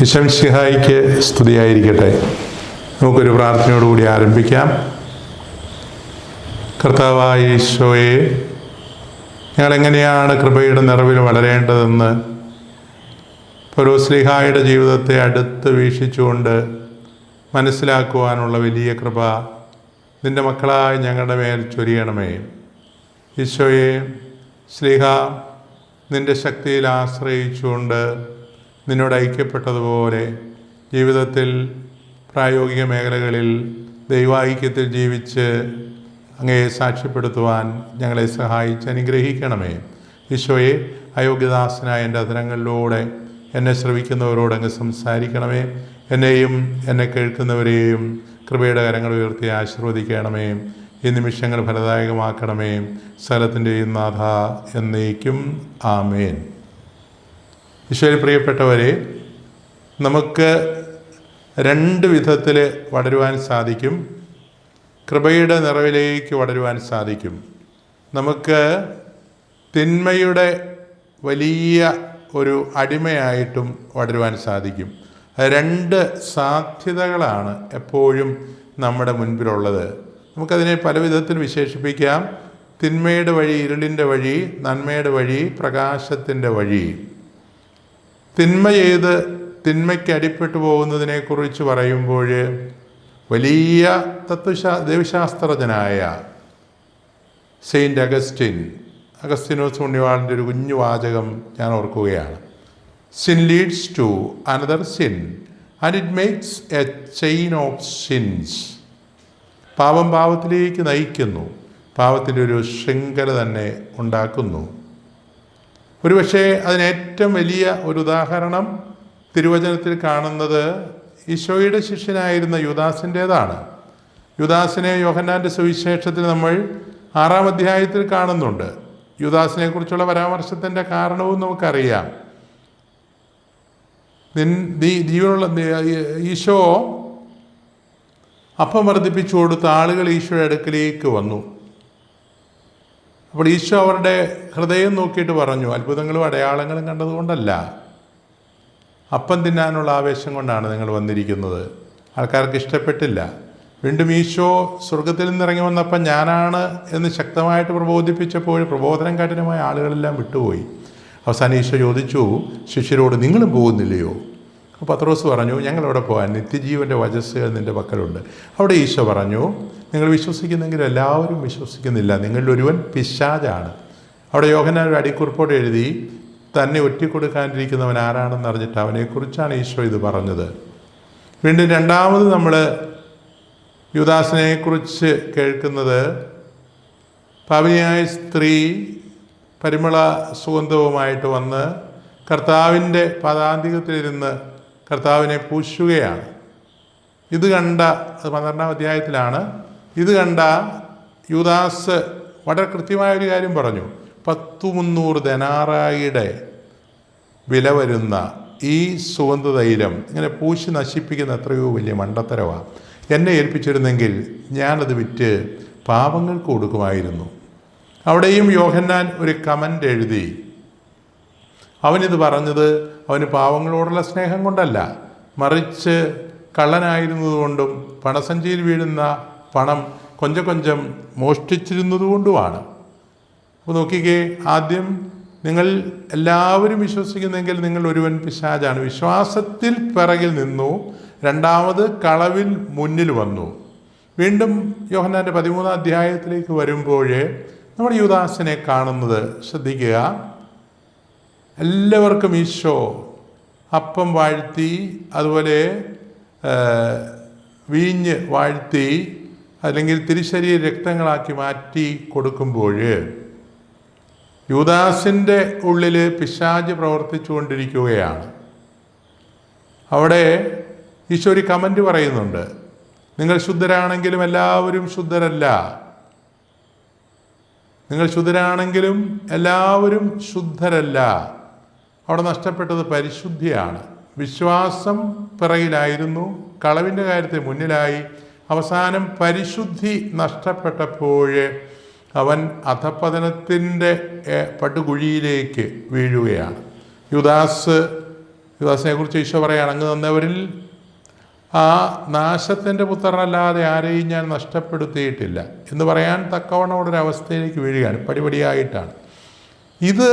വിശംസിഹായിക്ക് സ്തുതിയായിരിക്കട്ടെ. നമുക്കൊരു പ്രാർത്ഥനയോടുകൂടി ആരംഭിക്കാം. കർത്താവായ ഈശോയെ ഞങ്ങളെങ്ങനെയാണ് കൃപയുടെ നിറവിൽ വളരേണ്ടതെന്ന് പരോസ്ലിഹായുടെ ജീവിതത്തെ അടുത്ത് വീക്ഷിച്ചുകൊണ്ട് മനസ്സിലാക്കുവാനുള്ള വലിയ കൃപ നിന്റെ മക്കളായി ഞങ്ങളുടെ മേൽ ചൊരിയണമേ. ഈശോയെ സ്ലിഹ നിന്റെ ശക്തിയിൽ ആശ്രയിച്ചുകൊണ്ട് നിന്നോട് ഐക്യപ്പെട്ടതുപോലെ ജീവിതത്തിൽ പ്രായോഗിക മേഖലകളിൽ ദൈവാഹിക്യത്തിൽ ജീവിച്ച് അങ്ങയെ സാക്ഷ്യപ്പെടുത്തുവാൻ ഞങ്ങളെ സഹായിച്ച് അനുഗ്രഹിക്കണമേ. ഈശോയെ അയോഗ്യദാസനായ എന്റെ അധരങ്ങളിലൂടെ എന്നെ ശ്രവിക്കുന്നവരോട് അങ്ങ് സംസാരിക്കണമേ. എന്നെയും എന്നെ കേൾക്കുന്നവരെയും കൃപയുടെ കരങ്ങൾ ഉയർത്തി ആശീർവദിക്കണമേ. ഈ നിമിഷങ്ങൾ ഫലദായകമാക്കണമേ. സ്ഥലത്തിന്റെയും നാഥ എന്നേക്കും. ആമേൻ. ഈശോയിൽ പ്രിയപ്പെട്ടവരെ നമുക്ക് രണ്ട് വിധത്തിൽ വളരുവാൻ സാധിക്കും. കൃപയുടെ നിറവിലേക്ക് വളരുവാൻ സാധിക്കും. നമുക്ക് തിന്മയുടെ വലിയ ഒരു അടിമയായിട്ടും വളരുവാൻ സാധിക്കും. രണ്ട് സാധ്യതകളാണ് എപ്പോഴും നമ്മുടെ മുൻപിലുള്ളത്. നമുക്കതിനെ പല വിധത്തിൽ വിശേഷിപ്പിക്കാം. തിന്മയുടെ വഴി ഇരുളിന്റെ വഴി നന്മയുടെ വഴി പ്രകാശത്തിന്റെ വഴി. തിന്മ ചെയ്ത് തിന്മയ്ക്ക് അടിപ്പെട്ടു പോകുന്നതിനെക്കുറിച്ച് പറയുമ്പോൾ വലിയ തത്വശാ ദൈവശാസ്ത്രജ്ഞനായ സെയിന്റ് അഗസ്റ്റിൻ അഗസ്റ്റിനോസ് ഉണ്ണിവാളിന്റെ ഒരു കുഞ്ഞു വാചകം ഞാൻ ഓർക്കുകയാണ്. Sin leads to another sin and it makes a chain of sins പാപം പാവത്തിലേക്ക് നയിക്കുന്നു. പാപത്തിന്റെ ഒരു ശൃംഖല തന്നെ ഉണ്ടാക്കുന്നു. ഒരുപക്ഷെ അതിനേറ്റവും വലിയ ഒരു ഉദാഹരണം തിരുവചനത്തിൽ കാണുന്നത് ഈശോയുടെ ശിഷ്യനായിരുന്ന യുദാസിന്റേതാണ്. യുദാസിനെ യോഹന്നാന്റെ സുവിശേഷത്തിൽ നമ്മൾ ആറാം അധ്യായത്തിൽ കാണുന്നുണ്ട്. യുദാസിനെ കുറിച്ചുള്ള പരാമർശത്തിന്റെ കാരണവും നമുക്കറിയാം. നിൻ നീ ജീവനുള്ള ഈശോ അപ്പം വർദ്ധിപ്പിച്ചു കൊടുത്ത ആളുകൾ ഈശോയുടെ അടുക്കലേക്ക് വന്നു. അപ്പോൾ ഈശോ അവരുടെ ഹൃദയം നോക്കിയിട്ട് പറഞ്ഞു അത്ഭുതങ്ങളും അടയാളങ്ങളും കണ്ടതുകൊണ്ടല്ല അപ്പം തിന്നാനുള്ള ആവേശം കൊണ്ടാണ് നിങ്ങൾ വന്നിരിക്കുന്നത്. ആൾക്കാർക്ക് ഇഷ്ടപ്പെട്ടില്ല. വീണ്ടും ഈശോ സ്വർഗത്തിൽ നിന്ന് ഇറങ്ങി വന്നപ്പം ഞാനാണ് എന്ന് ശക്തമായിട്ട് പ്രബോധിപ്പിച്ചപ്പോൾ പ്രബോധനം കഠിനമായ ആളുകളെല്ലാം വിട്ടുപോയി. അവസാനം ഈശോ ചോദിച്ചു ശിഷ്യരോട് നിങ്ങളും പോകുന്നില്ലയോ? പത്രോസ് പറഞ്ഞു ഞങ്ങളവിടെ പോകാൻ നിത്യജീവന്റെ വചസ് നിന്റെ പക്കലുണ്ട്. അവിടെ ഈശോ പറഞ്ഞു നിങ്ങൾ വിശ്വസിക്കുന്നെങ്കിൽ എല്ലാവരും വിശ്വസിക്കുന്നില്ല. നിങ്ങളിൽ ഒരുവൻ പിശാജാണ് അവിടെ യോഹനാൻ ഒരു അടിക്കുറിപ്പോടെ എഴുതി തന്നെ ഒറ്റിക്കൊടുക്കാനിരിക്കുന്നവൻ ആരാണെന്ന് അറിഞ്ഞിട്ട് അവനെക്കുറിച്ചാണ് ഈശോ ഇത് പറഞ്ഞത്. വീണ്ടും രണ്ടാമത് നമ്മൾ യുദാസിനെക്കുറിച്ച് കേൾക്കുന്നത് പാപിനിയായ സ്ത്രീ പരിമള സുഗന്ധവുമായിട്ട് വന്ന് കർത്താവിന്റെ പദാന്തികത്തിലിരുന്ന് കർത്താവിനെ പൂശുകയാണ്. ഇത് കണ്ട അത് പന്ത്രണ്ടാം അധ്യായത്തിലാണ് ഇത് കണ്ട യുദാസ് വളരെ കൃത്യമായ ഒരു കാര്യം പറഞ്ഞു. പത്തു മുന്നൂറ് ധനാറായിയുടെ വില വരുന്ന ഈ സുഗന്ധ തൈലം ഇങ്ങനെ പൂശി നശിപ്പിക്കുന്ന എത്രയോ വലിയ മണ്ടത്തരവാണ് എന്നെ ഏൽപ്പിച്ചിരുന്നെങ്കിൽ ഞാനത് വിറ്റ് പാപങ്ങൾക്ക് കൊടുക്കുമായിരുന്നു അവിടെയും യോഹന്നാൻ ഒരു കമന്റ് എഴുതി അവനിത് പറഞ്ഞത് അവന് പാവങ്ങളോടുള്ള സ്നേഹം കൊണ്ടല്ല. മറിച്ച് കള്ളനായിരുന്നതുകൊണ്ടും പണസഞ്ചിയിൽ വീഴുന്ന പണം കൊഞ്ചം കൊഞ്ചം മോഷ്ടിച്ചിരുന്നതുകൊണ്ടുമാണ്. അപ്പോൾ നോക്കിക്കേ ആദ്യം നിങ്ങൾ എല്ലാവരും വിശ്വസിക്കുന്നെങ്കിൽ നിങ്ങൾ ഒരുവൻ പിശാചാണ്. വിശ്വാസത്തിൽ പിറകിൽ നിന്നു രണ്ടാമത് കളവിൽ മുന്നിൽ വന്നു. വീണ്ടും യോഹന്നാന്റെ പതിമൂന്നാം അധ്യായത്തിലേക്ക് വരുമ്പോൾ നമ്മുടെ യുദാസിനെ കാണുന്നത് ശ്രദ്ധിക്കുക. എല്ലാവർക്കും ഈശോ അപ്പം വാഴ്ത്തി അതുപോലെ വീഞ്ഞ് വാഴ്ത്തി അല്ലെങ്കിൽ തിരിശരീര രക്തങ്ങളാക്കി മാറ്റി കൊടുക്കുമ്പോൾ യുദാസിന്റെ ഉള്ളിൽ പിശാജ് പ്രവർത്തിച്ചു കൊണ്ടിരിക്കുകയാണ് അവിടെ ഈശോ ഒരു കമന്റ് പറയുന്നുണ്ട്. നിങ്ങൾ ശുദ്ധരാണെങ്കിലും എല്ലാവരും ശുദ്ധരല്ല. നിങ്ങൾ ശുദ്ധരാണെങ്കിലും എല്ലാവരും ശുദ്ധരല്ല. അവിടെ നഷ്ടപ്പെട്ടത് പരിശുദ്ധിയാണ്. വിശ്വാസം പിറകിലായിരുന്നു. കളവിന്റെ കാര്യത്തിൽ മുന്നിലായി. അവസാനം പരിശുദ്ധി നഷ്ടപ്പെട്ടപ്പോൾ അവൻ അധപ്പതനത്തിന്റെ പട്ടുകുഴിയിലേക്ക് വീഴുകയാണ്. യുദാസ് യുദാസിനെക്കുറിച്ച് ഈശോ പറയാണ് അങ്ങ് തന്നവരിൽ ആ നാശത്തിന്റെ പുത്രനല്ലാതെ ആരെയും ഞാൻ നഷ്ടപ്പെടുത്തിയിട്ടില്ല എന്ന് പറയാൻ തക്കവണ്ണം ഒരു അവസ്ഥയിലേക്ക് വീഴുകയാണ്. പടിപടിയായിട്ടാണ്. ഇത്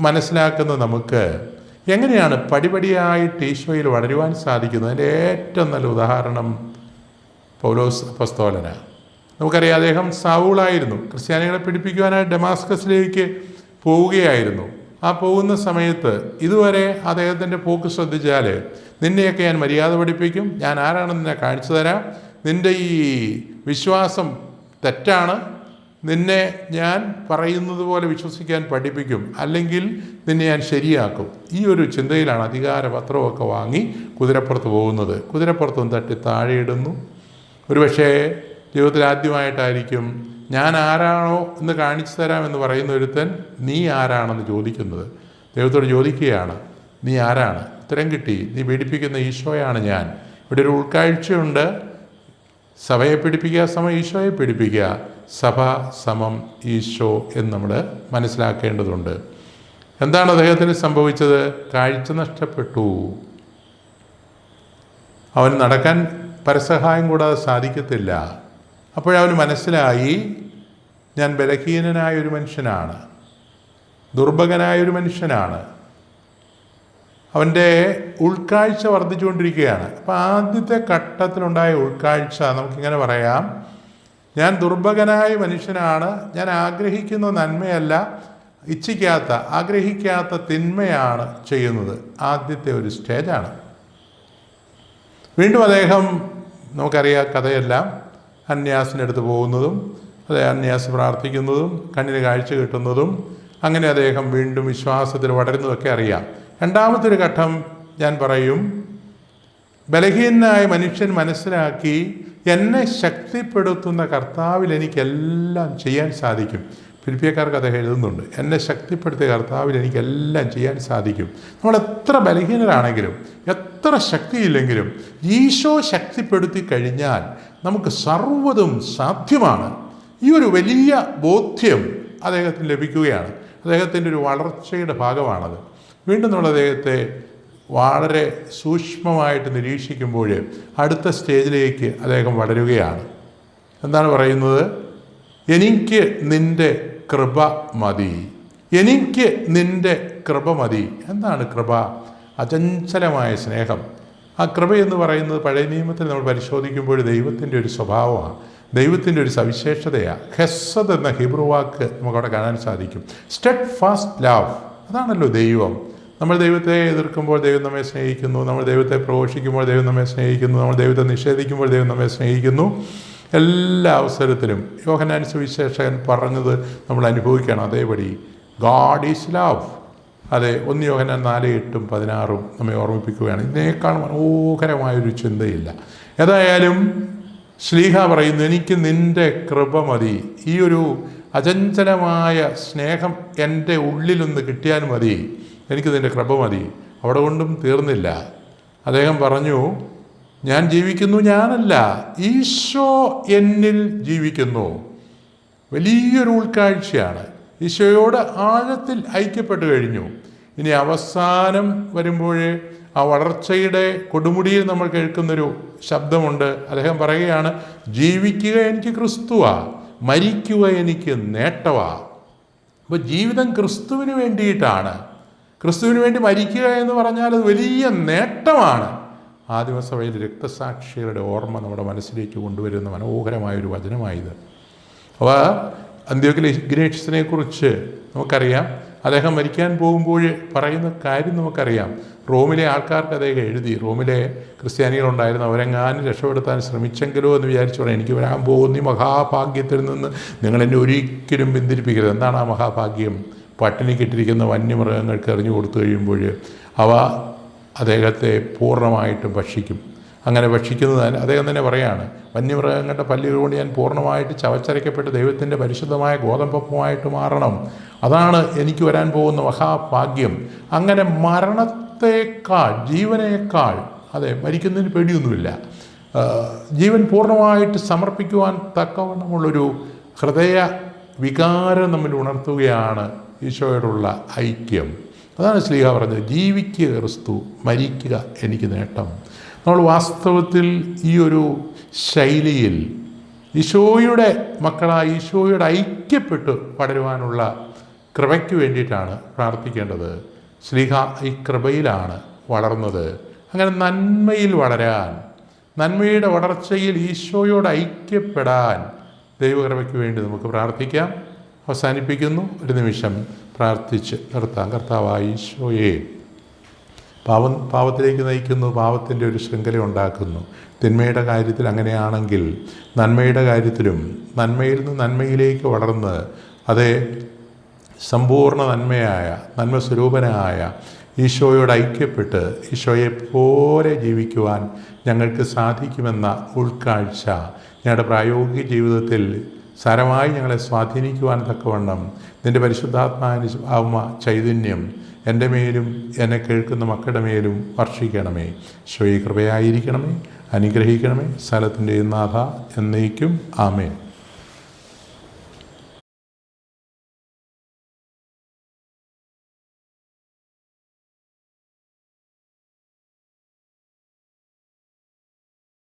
മനസ്സിലാക്കുന്ന നമുക്ക് എങ്ങനെയാണ് പടിപടിയായിട്ട് ഈശോയിൽ വളരുവാൻ സാധിക്കുന്നത്? അതിന്റെ ഏറ്റവും നല്ല ഉദാഹരണം പൗലോസ് അപ്പസ്തോലന. നമുക്കറിയാം അദ്ദേഹം സാവൂളായിരുന്നു ക്രിസ്ത്യാനികളെ പിടിപ്പിക്കുവാനായി ഡെമാസ്കസിലേക്ക് പോവുകയായിരുന്നു. ആ പോകുന്ന സമയത്ത് ഇതുവരെ അദ്ദേഹത്തിന്റെ പോക്ക് ശ്രദ്ധിച്ചാൽ നിന്നെയൊക്കെ ഞാൻ മര്യാദ പഠിപ്പിക്കും ഞാൻ ആരാണെന്ന് നിന്നെ കാണിച്ചു തരാം നിന്റെ ഈ വിശ്വാസം തെറ്റാണ് നിന്നെ ഞാൻ പറയുന്നത് പോലെ വിശ്വസിക്കാൻ പഠിപ്പിക്കും അല്ലെങ്കിൽ നിന്നെ ഞാൻ ശരിയാക്കും. ഈ ഒരു ചിന്തയിലാണ് അധികാരപത്രമൊക്കെ വാങ്ങി കുതിരപ്പുറത്ത് പോകുന്നത്. കുതിരപ്പുറത്തും തട്ടി താഴെയിടുന്നു ഒരുപക്ഷേ ജീവിതത്തിൽ ആദ്യമായിട്ടായിരിക്കും ഞാൻ ആരാണോ എന്ന് കാണിച്ചു തരാമെന്ന് പറയുന്ന ഒരുത്തൻ നീ ആരാണെന്ന് ചോദിക്കുന്നത്. ദൈവത്തോട് ചോദിക്കുകയാണ് നീ ആരാണ്? ഉത്തരം കിട്ടി. നീ പീഡിപ്പിക്കുന്ന ഈശോയാണ് ഞാൻ. ഇവിടെ ഒരു ഉൾക്കാഴ്ചയുണ്ട്. സഭയെ പിടിപ്പിക്കുക സമം ഈശോയെ പിടിപ്പിക്കുക സഭ സമം ഈശോ എന്ന് നമ്മൾ മനസ്സിലാക്കേണ്ടതുണ്ട്. എന്താണ് അദ്ദേഹത്തിന് സംഭവിച്ചത്? കാഴ്ച നഷ്ടപ്പെട്ടു. അവന് നടക്കാൻ പരസഹായം കൂടാതെ സാധിക്കത്തില്ല. അപ്പോഴവന് മനസ്സിലായി ഞാൻ ബലഹീനനായ ഒരു മനുഷ്യനാണ്. ദുർഭകനായ ഒരു മനുഷ്യനാണ്. അവന്റെ ഉൾക്കാഴ്ച വർദ്ധിച്ചുകൊണ്ടിരിക്കുകയാണ്. അപ്പോൾ ആദ്യത്തെ ഘട്ടത്തിലുണ്ടായ ഉൾക്കാഴ്ച നമുക്കിങ്ങനെ പറയാം. ഞാൻ ദുർഭകനായ മനുഷ്യനാണ്. ഞാൻ ആഗ്രഹിക്കുന്ന നന്മയല്ല ഇച്ഛിക്കാത്ത ആഗ്രഹിക്കാത്ത തിന്മയാണ് ചെയ്യുന്നത്. ആദ്യത്തെ ഒരു സ്റ്റേജാണ്. വീണ്ടും അദ്ദേഹം നമുക്കറിയാം കഥയെല്ലാം അന്യാസിനടുത്ത് പോകുന്നതും അതേ അന്യാസ് പ്രാർത്ഥിക്കുന്നതും കണ്ണിന് കാഴ്ച കിട്ടുന്നതും അങ്ങനെ അദ്ദേഹം വീണ്ടും വിശ്വാസത്തിൽ വളരുന്നതൊക്കെ അറിയാം. രണ്ടാമത്തെ ഒരു ഘട്ടം ഞാൻ പറയും ബലഹീനനായ മനുഷ്യൻ മനസ്സിലാക്കി എന്നെ ശക്തിപ്പെടുത്തുന്ന കർത്താവിൽ എനിക്കെല്ലാം ചെയ്യാൻ സാധിക്കും. ഫിലിപ്പിയക്കാർക്ക് അദ്ദേഹം എഴുതുന്നുണ്ട് എന്നെ ശക്തിപ്പെടുത്തിയ കർത്താവിൽ എനിക്കെല്ലാം ചെയ്യാൻ സാധിക്കും. നമ്മൾ എത്ര ബലഹീനരാണെങ്കിലും എത്ര ശക്തിയില്ലെങ്കിലും ഈശോ ശക്തിപ്പെടുത്തി കഴിഞ്ഞാൽ നമുക്ക് സർവതും സാധ്യമാണ്. ഈ ഒരു വലിയ ബോധ്യം അദ്ദേഹത്തിന് ലഭിക്കുകയാണ്. അദ്ദേഹത്തിന്റെ ഒരു വളർച്ചയുടെ ഭാഗമാണത്. വീണ്ടും നമ്മൾ അദ്ദേഹത്തെ വളരെ സൂക്ഷ്മമായിട്ട് നിരീക്ഷിക്കുമ്പോൾ അടുത്ത സ്റ്റേജിലേക്ക് അദ്ദേഹം വളരുകയാണ്. എന്താണ് പറയുന്നത്? എനിക്ക് നിന്റെ കൃപ മതി. എനിക്ക് നിന്റെ കൃപ മതി. എന്താണ് കൃപ? അചഞ്ചലമായ സ്നേഹം. ആ കൃപ എന്ന് പറയുന്നത് പഴയ നിയമത്തിൽ നമ്മൾ പരിശോധിക്കുമ്പോൾ ദൈവത്തിന്റെ ഒരു സ്വഭാവമാണ്. ദൈവത്തിന്റെ ഒരു സവിശേഷതയാണ് ഹെസ്സത് എന്ന ഹിബ്രു വാക്ക് നമുക്കവിടെ കാണാൻ സാധിക്കും. സ്റ്റെഡ് ഫാസ്റ്റ് ലവ് അതാണല്ലോ ദൈവം. നമ്മൾ ദൈവത്തെ എതിർക്കുമ്പോൾ ദൈവം നമ്മെ സ്നേഹിക്കുന്നു. നമ്മൾ ദൈവത്തെ പ്രഘോഷിക്കുമ്പോൾ ദൈവം നമ്മെ സ്നേഹിക്കുന്നു. നമ്മൾ ദൈവത്തെ നിഷേധിക്കുമ്പോൾ ദൈവം നമ്മെ സ്നേഹിക്കുന്നു. എല്ലാ അവസരത്തിലും യോഹനാൻ സുവിശേഷകൻ പറഞ്ഞത് നമ്മൾ അനുഭവിക്കണം. അതേപടി ഗാഡ് ഈസ് ലവ് അതെ ഒന്ന് യോഹനാൻ നാല് എട്ടും പതിനാറും നമ്മെ ഓർമ്മിപ്പിക്കുകയാണ്. ഇതിനേക്കാൾ മനോഹരമായൊരു ചിന്തയില്ല. ഏതായാലും ശ്ലീഹ പറയുന്നു എനിക്ക് നിന്റെ കൃപ മതി. ഈ ഒരു അചഞ്ചലമായ സ്നേഹം എന്റെ ഉള്ളിലൊന്ന് കിട്ടിയാൽ മതി. എനിക്ക് തന്നെ കൃപ മതി. അവിടെ കൊണ്ടും തീർന്നില്ല. അദ്ദേഹം പറഞ്ഞു ഞാൻ ജീവിക്കുന്നു ഞാനല്ല. ഈശോ എന്നിൽ ജീവിക്കുന്നു. വലിയൊരു ഉൾക്കാഴ്ചയാണ്. ഈശോയോട് ആഴത്തിൽ ഐക്യപ്പെട്ട് കഴിഞ്ഞു. ഇനി അവസാനം വരുമ്പോൾ ആ വളർച്ചയുടെ കൊടുമുടിയിൽ നമ്മൾ കേൾക്കുന്നൊരു ശബ്ദമുണ്ട്. അദ്ദേഹം പറയുകയാണ് ജീവിക്കുക എനിക്ക് ക്രിസ്തുവാ മരിക്കുക എനിക്ക് നേട്ടവാ. അപ്പോൾ ജീവിതം ക്രിസ്തുവിന് വേണ്ടിയിട്ടാണ്. ക്രിസ്തുവിന് വേണ്ടി മരിക്കുക എന്ന് പറഞ്ഞാൽ അത് വലിയ നേട്ടമാണ്. ആദിമസഭയിൽ രക്തസാക്ഷികളുടെ ഓർമ്മ നമ്മുടെ മനസ്സിലേക്ക് കൊണ്ടുവരുന്ന മനോഹരമായൊരു വചനമായത്. അപ്പോൾ അന്ത്യോക്കിലെ ഇഗ്നേഷ്യസിനെ കുറിച്ച് നമുക്കറിയാം. അദ്ദേഹം മരിക്കാൻ പോകുമ്പോൾ പറയുന്ന കാര്യം നമുക്കറിയാം. റോമിലെ ആൾക്കാർക്ക് അദ്ദേഹം എഴുതി. റോമിലെ ക്രിസ്ത്യാനികളുണ്ടായിരുന്നു അവരെങ്ങാനും രക്ഷപ്പെടുത്താൻ ശ്രമിച്ചെങ്കിലോ എന്ന് വിചാരിച്ചു പറയാം എനിക്ക് വരാൻ പോകുന്ന ഈ മഹാഭാഗ്യത്തിൽ നിന്ന് നിങ്ങൾ എന്നെ ഒരിക്കലും പിന്തിരിപ്പിക്കരുത്. എന്താണ് ആ മഹാഭാഗ്യം? പട്ടിണിക്കിട്ടിരിക്കുന്ന വന്യമൃഗങ്ങൾക്ക് എറിഞ്ഞു കൊടുത്തു കഴിയുമ്പോൾ അവ അദ്ദേഹത്തെ പൂർണമായിട്ടും ഭക്ഷിക്കും. അങ്ങനെ ഭക്ഷിക്കുന്നത് അദ്ദേഹം തന്നെ പറയാണ് വന്യമൃഗങ്ങളുടെ പല്ലുകൾ കൊണ്ട് ഞാൻ പൂർണമായിട്ട് ചവച്ചരയ്ക്കപ്പെട്ട് ദൈവത്തിന്റെ പരിശുദ്ധമായ ഗോതമ്പപ്പമായിട്ട് മാറണം. അതാണ് എനിക്ക് വരാൻ പോകുന്ന മഹാഭാഗ്യം. അങ്ങനെ മരണത്തേക്കാൾ ജീവനേക്കാൾ അതെ മരിക്കുന്നതിന് പേടിയൊന്നുമില്ല. ജീവൻ പൂർണമായിട്ട് സമർപ്പിക്കുവാൻ തക്കവണ്ണമുള്ളൊരു ഹൃദയ വികാരം നമ്മൾ ഉണർത്തുകയാണ് ഈശോയോടുള്ള ഐക്യം. അതാണ് ശ്ലീഹ പറഞ്ഞത്. ജീവിക്കുക ക്രിസ്തു മരിക്കുക എനിക്ക് നേട്ടം. നമ്മൾ വാസ്തവത്തിൽ ഈ ഒരു ശൈലിയിൽ ഈശോയുടെ മക്കളായി ഈശോയുടെ ഐക്യപ്പെട്ട് വളരുവാനുള്ള കൃപയ്ക്ക് വേണ്ടിയിട്ടാണ് പ്രാർത്ഥിക്കേണ്ടത്. ശ്ലീഹ ഈ കൃപയിലാണ് വളർന്നത്. അങ്ങനെ നന്മയിൽ വളരാൻ നന്മയുടെ വളർച്ചയിൽ ഈശോയോട് ഐക്യപ്പെടാൻ ദൈവകൃപയ്ക്ക് വേണ്ടി നമുക്ക് പ്രാർത്ഥിക്കാം. അവസാനിപ്പിക്കുന്നു. ഒരു നിമിഷം പ്രാർത്ഥിച്ച് നിർത്താം കർത്താവായിശോയെ പാവം പാവത്തിലേക്ക് നയിക്കുന്നു പാവത്തിന്റെ ഒരു ശൃംഖല ഉണ്ടാക്കുന്നു. തിന്മയുടെ കാര്യത്തിൽ അങ്ങനെയാണെങ്കിൽ നന്മയുടെ കാര്യത്തിലും നന്മയിൽ നിന്ന് നന്മയിലേക്ക് വളർന്ന് അതേ സമ്പൂർണ നന്മയായ നന്മ സ്വരൂപനായ ഈശോയോട് ഐക്യപ്പെട്ട് ഈശോയെ പോലെ ജീവിക്കുവാൻ ഞങ്ങൾക്ക് സാധിക്കുമെന്ന ഉൾക്കാഴ്ച ഞങ്ങളുടെ പ്രായോഗിക ജീവിതത്തിൽ സാരമായി ഞങ്ങളെ സ്വാധീനിക്കുവാൻ തക്കവണ്ണം നിന്റെ പരിശുദ്ധാത്മാനുഭവ ചൈതന്യം എന്റെ മേലും എന്നെ കേൾക്കുന്ന മക്കളുടെ മേലും വർഷിക്കണമേ. ശ്രീ കൃപയായിരിക്കണമേ അനുഗ്രഹിക്കണമേ. സ്ഥലത്തിന്റെ നാഥ എന്നേക്കും. ആമേൻ.